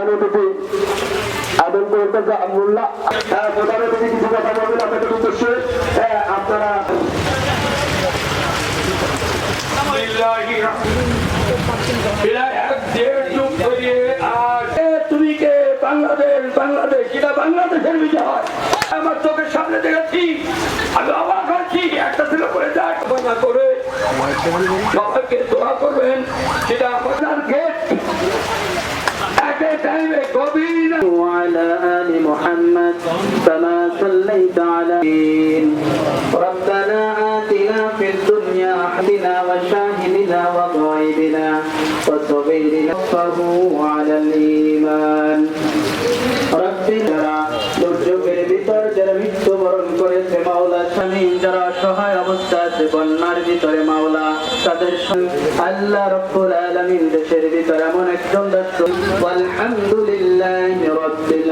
প্রধান অতিথি আদম হ্যাঁ, প্রধান কিছু কথা বলবেন আপনাদের উদ্দেশ্যে আপনারা তুমি আমার চোখের সামনে দেখেছি। আমি অবাক হচ্ছি একটা ছেলে করে না করে সবাইকে দোয়া সেটা وعلى آل محمد كما صليت على إبراهيم. ربنا آتنا في الدنيا حسنة وشاهدنا وغائبنا وصغيرنا وفه على الإيمان রব্বিনা দুর্যোগের ভিতর যারা মৃত্যুবরণ করেছে স্বামী যারা অসহায় অবস্থা আছে বন্যার ভিতরে মাওলা, তাদের আল্লাহ রব্বুল আলামিন দেশের ভিতরে এমন একজন দাস আলহামদুলিল্লাহ রব্বিল